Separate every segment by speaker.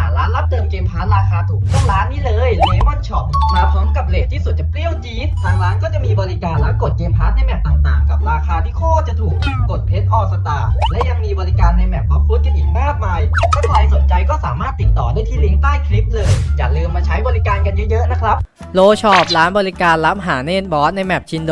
Speaker 1: า เติมเกมพาร์ทราคาถูกต้องร้านนี้เลยเลมอนช็อปมาพร้อมกับเลทที่สุดจะเปรี้ยวจี๊ดทางร้านก็จะมีบริการรับกดเกมพาร์ทในแมปต่างๆ กับราคาที่โคตรจะถูกกดเพชรออสตาและยังมีบริการในแมปบล็อกฟุตกันอีกมากมาย ถ้าใครสนใจก็สามารถติดต่อได้ที่ลิงก์ใต้คลิปเลย อย่าลืมมาใช้บริการกันเยอะๆนะครับโลช็อปร้านบริการรับหาเนตบอสในแมปชินโด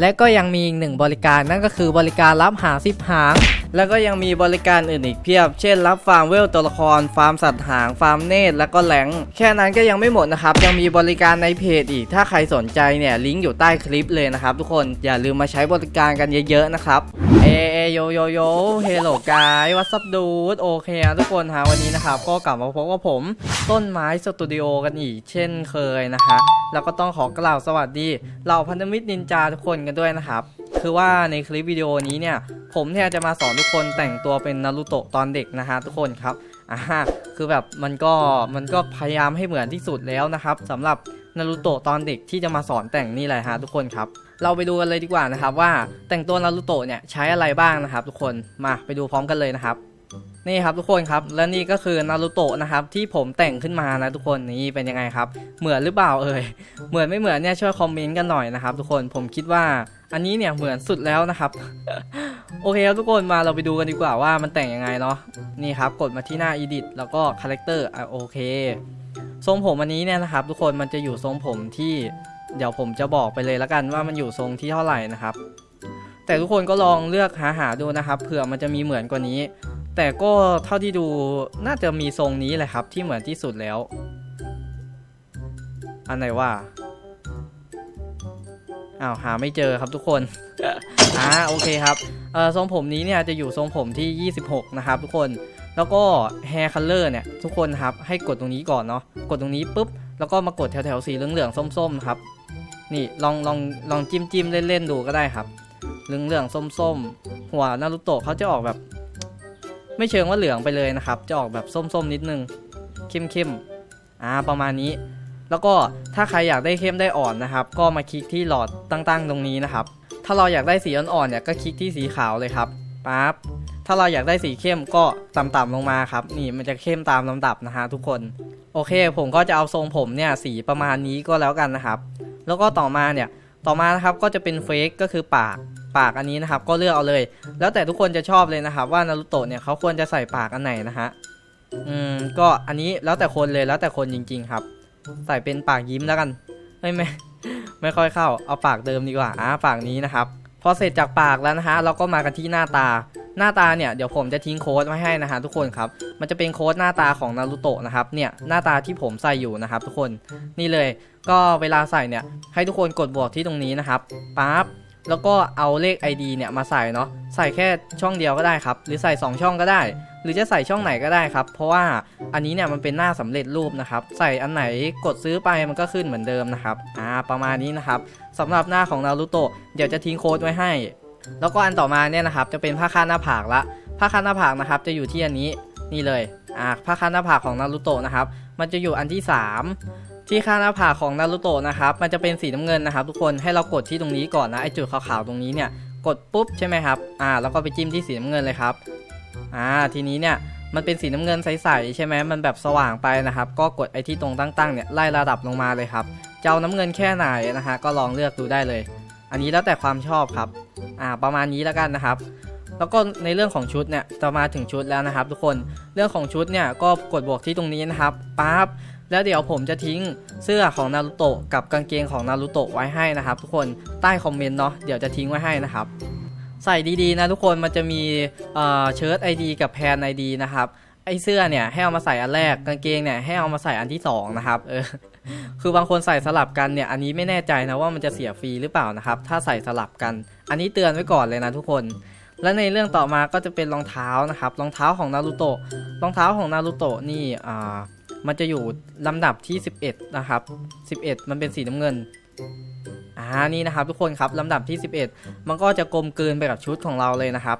Speaker 1: และก็ยังมีอีกหนึ่งบริการนั่นก็คือบริการรับหาสิบหาง แล้วก็ยังมีบริการอื่นอีกเพียบ เช่น รับฟาร์มเวลตัวละคร ฟาร์มสัตว์หาง ฟาร์มเนตแล้วก็แหลง แค่นั้นก็ยังไม่หมดนะครับ ยังมีบริการในเพจอีก ถ้าใครสนใจเนี่ย ลิงก์อยู่ใต้คลิปเลยนะครับทุกคน อย่าลืมมาใช้บริการกันเยอะๆนะครับ เอเอโยโยโยเฮลโลกายวัสับดูดโอเคทุกคนฮะวันนี้นะครับ ก็กลับมาพบกับผม ต้นไม้สตูดิโอกันอีก เช่นเคยนะคะแล้วก็ต้องขอกล่าวสวัสดีเหล่าพันธมิตรนินจาทุกคนกันด้วยนะครับ คือว่าในคลิปวิดีโอนี้เนี่ย ผมเนี่ยจะมาสอนทุกคนแต่งตัวเป็นนารูโตะตอนเด็กนะฮะทุกคนครับอ่าคือแบบมันก็มันก็พยายามให้เหมือนที่สุดแล้วนะครับสำหรับนารูโตะตอนเด็กที่จะมาสอนแต่งนี่แหละฮะทุกคนครับ เราไปดูกันเลยดีกว่านะครับว่าแต่งตัวนารูโตะเนี่ยใช้อะไรบ้างนะครับ ทุกคนมาไปดูพร้อมกันเลยนะครับนี่ครับทุกคนครับและนี่ก็คือนารูโตะนะครับที่ผมแต่งขึ้นมานะทุกคนนี่เป็นยังไงครับ เหมือนหรือเปล่าเอ่ยเหมือนไม่เหมือนเนี่ยช่วยคอมเมนต์กันหน่อยนะครับ ทุกคนผมคิดว่า อันนี้เนี่ยเหมือนสุดแล้วนะครับ โอเคครับทุกคนมาเราไปดูกันดีกว่าว่ามันแต่งยังไงเนาะนี่ครับกดมาที่หน้า edit แล้วก็ character อะโอเค ทรงผมอันนี้เนี่ยนะครับ ทุกคนมันจะอยู่ทรงผมที่เดี๋ยวผมจะบอกไปเลยแล้วกันว่ามันอยู่ทรงที่เท่าไหร่นะครับ แต่ทุกคนก็ลองเลือกหาหาดูนะครับเผื่อมันจะมีเหมือนกว่านี้ แต่ก็เท่าที่ดูน่าจะมีทรงนี้แหละครับที่เหมือนที่สุดแล้ว อันไหนว่า อ้าวหาไม่เจอครับทุกคนอ่าโอเคครับเอ่อทรงผมนี้เนี่ยจะอยู่ทรงผมที่ 26 นะครับทุกคนแล้วก็ hair color เนี่ยทุกคนครับให้กดตรงนี้ก่อนเนาะกดตรงนี้ปุ๊บแล้วก็มากดแถวๆสีเหลืองๆส้มๆครับ นี่ลองลองลองจิ้มจิ้มเล่นๆดูก็ได้ครับ เหลืองๆส้มๆหัวนารุโตะเขาจะออกแบบ ไม่เชิงว่าเหลืองไปเลยนะครับ จะออกแบบส้มๆนิดนึงเข้มๆอ่าประมาณนี้ แล้วก็ถ้าใครอยากได้เข้มได้อ่อนนะครับ ก็มาคลิกที่หลอดตั้งๆตรงนี้นะครับ ถ้าเราอยากได้สีอ่อนๆเนี่ยก็คลิกที่สีขาวเลยครับปั๊บถ้าเราอยากได้สีเข้มก็ต่ำๆลงมาครับ นี่มันจะเข้มตามลำดับนะฮะทุกคน โอเค ผมก็จะเอาทรงผมเนี่ยสีประมาณนี้ก็แล้วกันนะครับ แล้วก็ต่อมาเนี่ยต่อมานะครับก็จะเป็นเฟกก็คือปากปากอันนี้นะครับ ก็เลือกเอาเลย แล้วแต่ทุกคนจะชอบเลยนะครับ ว่านารุโตะเนี่ยเขาควรจะใส่ปากอันไหนนะฮะอืมก็อันนี้แล้วแต่คนเลยแล้วแต่คนจริง ๆ ครับ ใส่เป็นปากยิ้มแล้วกันไม่ไม่ไม่ค่อยเข้า เอาปากเดิมดีกว่าอ่าปากนี้นะครับ พอเสร็จจากปากแล้วนะฮะเราก็มากันที่หน้าตา หน้าตาเนี่ยเดี๋ยวผมจะทิ้งโค้ดไว้ให้นะฮะทุกคนครับ มันจะเป็นโค้ดหน้าตาของนารูโตะนะครับ เนี่ยหน้าตาที่ผมใส่อยู่นะครับ ทุกคน นี่เลย ก็เวลาใส่เนี่ยให้ทุกคนกดบวกที่ตรงนี้นะครับปั๊บ แล้วก็เอาเลข ID เนี่ยมาใส่เนาะใส่แค่ช่องเดียวก็ได้ครับ หรือใส่ 2 ช่องก็ได้ หรือจะใส่ช่องไหนก็ได้ครับ เพราะว่าอันนี้เนี่ยมันเป็นหน้าสำเร็จรูปนะครับ ใส่อันไหนกดซื้อไปมันก็ขึ้นเหมือนเดิมนะครับอ่าประมาณนี้นะครับสำหรับหน้าของนารูโตะเดี๋ยวจะทิ้งโค้ดไว้ให้ แล้วก็อันต่อมาเนี่ยนะครับจะเป็นผ้าคาดหน้าผากละผ้าคาดหน้าผากนะครับจะอยู่ที่อันนี้นี่เลยอ่าผ้าคาดหน้าผากของนารูโตะนะครับมันจะอยู่อันที่ 3 ที่ข้างหน้าผากของนารูโตะนะครับมันจะเป็นสีน้ำเงินนะครับ ทุกคนให้เรากดที่ตรงนี้ก่อนนะไอจุดขาวๆตรงนี้เนี่ยกดปุ๊บใช่ไหมครับอ่าแล้วก็ไปจิ้มที่สีน้ำเงินเลยครับอ่าทีนี้เนี่ยมันเป็นสีน้ำเงินใสๆใช่ไหมมันแบบสว่างไปนะครับ ก็กดไอที่ตรงตั้งๆเนี่ยไล่ระดับลงมาเลยครับจะเอาน้ำเงินแค่ไหนนะฮะก็ลองเลือกดูได้เลย อันนี้แล้วแต่ความชอบครับอ่าประมาณนี้แล้วกันนะครับแล้วก็ในเรื่องของชุดเนี่ยจะมาถึงชุดแล้วนะครับ ทุกคนเรื่องของชุดเนี่ยก็กดบวกที่ตรงนี้นะครับปั๊บ แล้วเดี๋ยวผมจะทิ้งเสื้อของนารูโตะกับกางเกงของนารูโตะไว้ให้นะครับทุกคนใต้คอมเมนต์เนาะเดี๋ยวจะทิ้งไว้ให้นะครับใส่ดีๆนะทุกคนมันจะมีเอ่อเชิ้ตไอดีกับแพนไอดีนะครับไอเสื้อเนี่ยให้เอามาใส่อันแรกกางเกงเนี่ยให้เอามาใส่อันที่สองนะครับเออคือบางคนใส่สลับกันเนี่ยอันนี้ไม่แน่ใจนะว่ามันจะเสียฟรีหรือเปล่านะครับถ้าใส่สลับกัน อันนี้เตือนไว้ก่อนเลยนะทุกคน และในเรื่องต่อมาก็จะเป็นรองเท้านะครับรองเท้าของนารูโตะรองเท้าของนารูโตะนี่อ่า มันจะอยู่ลำดับที่ 11 นะครับ 11 มันเป็นสีน้ำเงิน อ่า นี่นะครับทุกคนครับลำดับที่ 11 มันก็จะกลมกลืนไปกับชุดของเราเลยนะครับ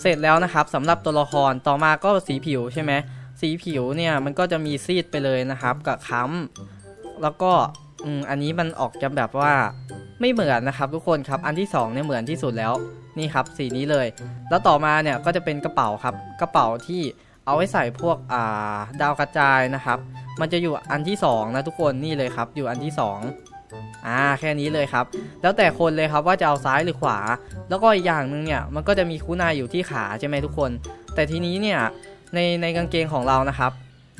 Speaker 1: เสร็จแล้วนะครับสำหรับตัวละครต่อมาก็สีผิวใช่ไหม สีผิวเนี่ยมันก็จะมีซีดไปเลยนะครับ กับค้ำแล้วก็อืมอันนี้มันออกจะแบบว่าไม่เหมือนนะครับทุกคนครับ อันที่สองเนี่ยเหมือนที่สุดแล้ว นี่ครับสีนี้เลย แล้วต่อมาเนี่ยก็จะเป็นกระเป๋าครับ กระเป๋าที่ เอาไว้ใส่พวกอ่าดาวกระจายนะครับ มันจะอยู่อันที่สองนะทุกคนนี่เลยครับ อยู่อันที่สองอ่าแค่นี้เลยครับ แล้วแต่คนเลยครับว่าจะเอาซ้ายหรือขวา แล้วก็อีกอย่างหนึ่งเนี่ยมันก็จะมีคูนายอยู่ที่ขาใช่ไหมทุกคน แต่ทีนี้เนี่ยในในกางเกงของเรานะครับ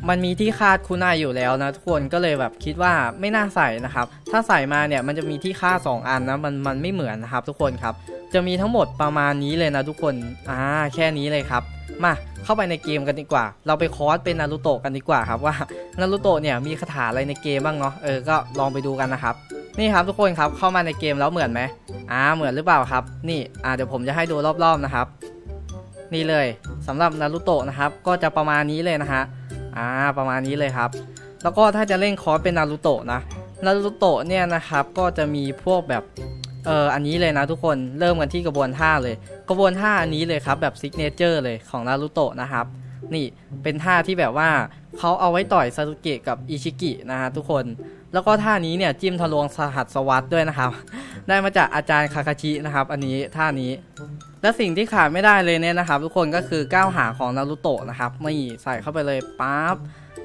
Speaker 1: มันมีที่คาดคูน่ายอยู่แล้วนะทุกคนก็เลยแบบคิดว่าไม่น่าใส่นะครับ ถ้าใส่มาเนี่ยมันจะมีที่คาดสองอันนะมันมันไม่เหมือนนะครับ ทุกคนครับ จะมีทั้งหมดประมาณนี้เลยนะทุกคนอ่าแค่นี้เลยครับ มาเข้าไปในเกมกันดีกว่า เราไปคอสเป็นนารูโตะกันดีกว่าครับว่านารูโตะเนี่ยมีคาถาอะไรในเกมบ้างเนาะเออก็ลองไปดูกันนะครับนี่ครับทุกคนครับเข้ามาในเกมแล้วเหมือนไหมอ่าเหมือนหรือเปล่าครับ นี่อ่าเดี๋ยวผมจะให้ดูรอบๆนะครับ นี่เลยสำหรับนารูโตะนะครับก็จะประมาณนี้เลยนะฮะ อ่าประมาณนี้เลยครับ แล้วก็ถ้าจะเล่นคอร์สเป็นนารูโตะนะนารูโตะเนี่ยนะครับก็จะมีพวกแบบเอออันนี้เลยนะทุกคนเริ่มกันที่กระบวนท่าเลยกระบวนท่าอันนี้เลยครับแบบซิกเนเจอร์เลยของนารูโตะนะครับนี่เป็นท่าที่แบบว่าเขาเอาไว้ต่อยซาสึเกะกับอิชิกินะฮะทุกคน แล้วก็ท่านี้เนี่ยจิ้มทะลวงสหัสสวัสดด้วยนะครับ ได้มาจากอาจารย์คาคาชินะครับ อันนี้ท่านี้ และสิ่งที่ขาดไม่ได้เลยเนี่ยนะครับ ทุกคนก็คือก้าวหาของนารูโตะนะครับไม่ใส่เข้าไปเลยปั๊บ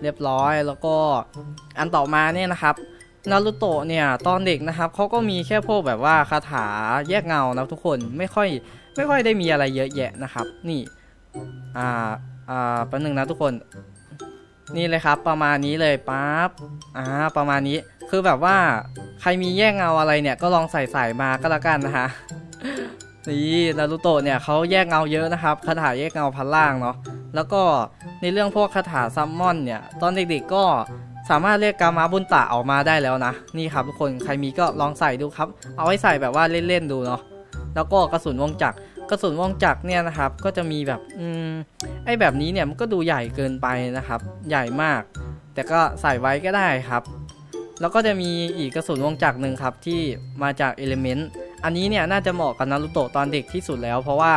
Speaker 1: เรียบร้อยแล้วก็อันต่อมาเนี่ยนะครับนารูโตะเนี่ยตอนเด็กนะครับเขาก็มีแค่พวกแบบว่าคาถาแยกเงานะทุกคนไม่ค่อยไม่ค่อยได้มีอะไรเยอะแยะนะครับ นี่อ่าอ่าแป๊บนึงนะทุกคน นี่เลยครับ ประมาณนี้เลยปั๊บอ่าประมาณนี้คือแบบว่าใครมีแยกเงาอะไรเนี่ยก็ลองใส่ใส่มาก็แล้วกันนะฮะ นี่นารูโตะเนี่ยเขาแยกเงาเยอะนะครับคาถาแยกเงาพันล่างเนาะแล้วก็ในเรื่องพวกคาถาซัมมอนเนี่ยตอนเด็กๆก็สามารถเรียกกามาบุญตะออกมาได้แล้วนะ นี่ครับทุกคนใครมีก็ลองใส่ดูครับ เอาไว้ใส่แบบว่าเล่นๆดูเนาะแล้วก็กระสุนวงจักรกระสุนวงจักรเนี่ยนะครับ ก็จะมีแบบอืมไอ้แบบนี้เนี่ยมันก็ดูใหญ่เกินไปนะครับ ใหญ่มาก แต่ก็ใส่ไว้ก็ได้ครับ แล้วก็จะมีอีกกระสุนวงจักรหนึ่งครับที่มาจากเอลิเมนต์ อันนี้เนี่ยน่าจะเหมาะกับนารูโตะตอนเด็กที่สุดแล้ว เพราะว่า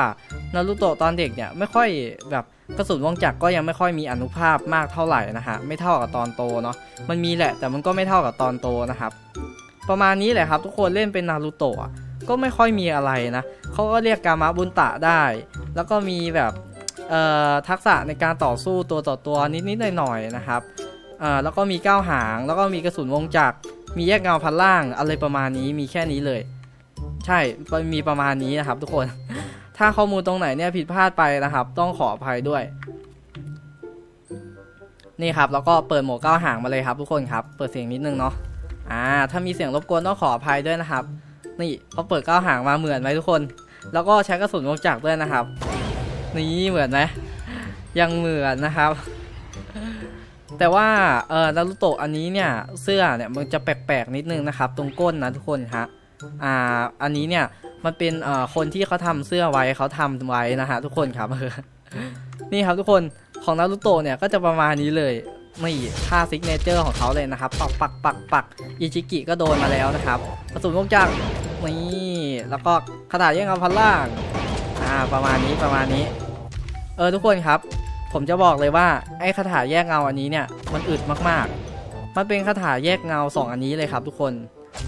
Speaker 1: นารูโตะตอนเด็กเนี่ยไม่ค่อยแบบกระสุนวงจักรก็ยังไม่ค่อยมีอนุภาพมากเท่าไหร่นะฮะไม่เท่ากับตอนโตเนาะมันมีแหละแต่มันก็ไม่เท่ากับตอนโตนะครับ ประมาณนี้แหละครับ ทุกคนเล่นเป็นนารูโตะก็ไม่ค่อยมีอะไรนะเขาก็เรียกกามะบุนตะได้ แล้วก็มีแบบเอ่อทักษะในการต่อสู้ตัวต่อตัวนิดๆหน่อยๆนะครับอ่าแล้วก็มีก้าวหาง แล้วก็มีกระสุนวงจักรมีแยกเงาพันล่างอะไรประมาณนี้มีแค่นี้เลย ใช่มีประมาณนี้นะครับ ทุกคน ถ้าข้อมูลตรงไหนเนี่ยผิดพลาดไปนะครับ ต้องขออภัยด้วย นี่ครับ แล้วก็เปิดโหมดก้าวหางมาเลยครับ ทุกคนครับ เปิดเสียงนิดนึงเนาะอ่า ถ้ามีเสียงรบกวนต้องขออภัยด้วยนะครับ นี่พอเปิดก้าวหางมาเหมือนไหมทุกคน แล้วก็ใช้กระสุนวงจักรด้วยนะครับ นี่เหมือนไหมยังเหมือนนะครับ แต่ว่าเออนารุโตะอันนี้เนี่ยเสื้อเนี่ยมันจะแปลกๆนิดนึงนะครับ ตรงก้นนะทุกคนฮะ อ่าอันนี้เนี่ยมันเป็นเอ่อคนที่เขาทำเสื้อไว้เขาทำไว้นะฮะทุกคนครับนี่ครับทุกคนของนารุโตเนี่ยก็จะประมาณนี้เลยนี่ท่าซิกเนเจอร์ของเขาเลยนะครับ ปักปักปักปักอิชิกิก็โดนมาแล้วนะครับกระสุนวงจักนี่แล้วก็คาถาแย่งเอาพันล่างอ่าประมาณนี้ประมาณนี้ เออทุกคนครับ ผมจะบอกเลยว่าไอ้คาถาแยกเงาอันนี้เนี่ยมันอึดมากๆ มันเป็นคาถาแยกเงาสองอันนี้เลยครับทุกคน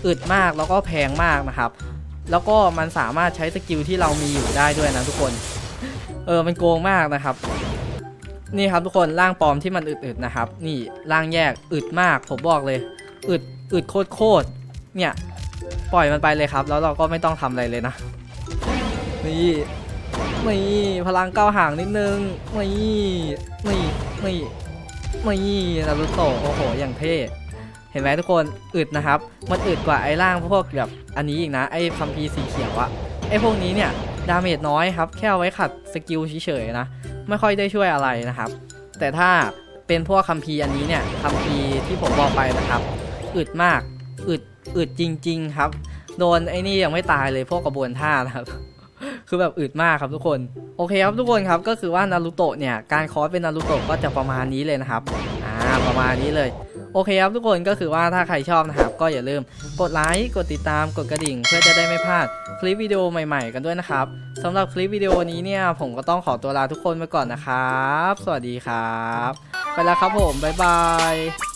Speaker 1: อึดมากแล้วก็แพงมากนะครับ แล้วก็มันสามารถใช้สกิลที่เรามีอยู่ได้ด้วยนะทุกคน เออมันโกงมากนะครับ นี่ครับทุกคนร่างปลอมที่มันอึดๆนะครับ นี่ร่างแยกอึดมากผมบอกเลย อึดอึดโคตรๆเนี่ยปล่อยมันไปเลยครับ แล้วเราก็ไม่ต้องทำอะไรเลยนะนี่นี่พลังก้าวห่างนิดนึงนี่นี่นี่นี่นารุโตะโอ้โหอย่างเท่ เห็นไหมทุกคนอึดนะครับ มันอึดกว่าไอ้ร่างพวกแบบอันนี้อีกนะ ไอ้คัมพีสีเขียวอะไอ้พวกนี้เนี่ยดาเมจน้อยครับ แค่เอาไว้ขัดสกิลเฉยๆนะ ไม่ค่อยได้ช่วยอะไรนะครับ แต่ถ้าเป็นพวกคัมภีอันนี้เนี่ยคัมภีที่ผมบอกไปนะครับ อึดมาก อึด อึดจริง ๆ ครับ โดนไอ้นี่ยังไม่ตายเลยพวกกระบวนท่านะครับคือแบบอึดมากครับทุกคน โอเคครับทุกคนครับก็คือว่านารูโตะเนี่ยการคอสเป็นนารูโตะก็จะประมาณนี้เลยนะครับ อ่าประมาณนี้เลย โอเคครับทุกคนก็คือว่าถ้าใครชอบนะครับ ก็อย่าลืมกดไลค์กดติดตามกดกระดิ่ง เพื่อจะได้ไม่พลาดคลิปวิดีโอใหม่ๆ กันด้วยนะครับสำหรับคลิปวิดีโอนี้เนี่ยผมก็ต้องขอตัวลาทุกคนไปก่อนนะครับ สวัสดีครับ ไปแล้วครับผมบ๊ายบาย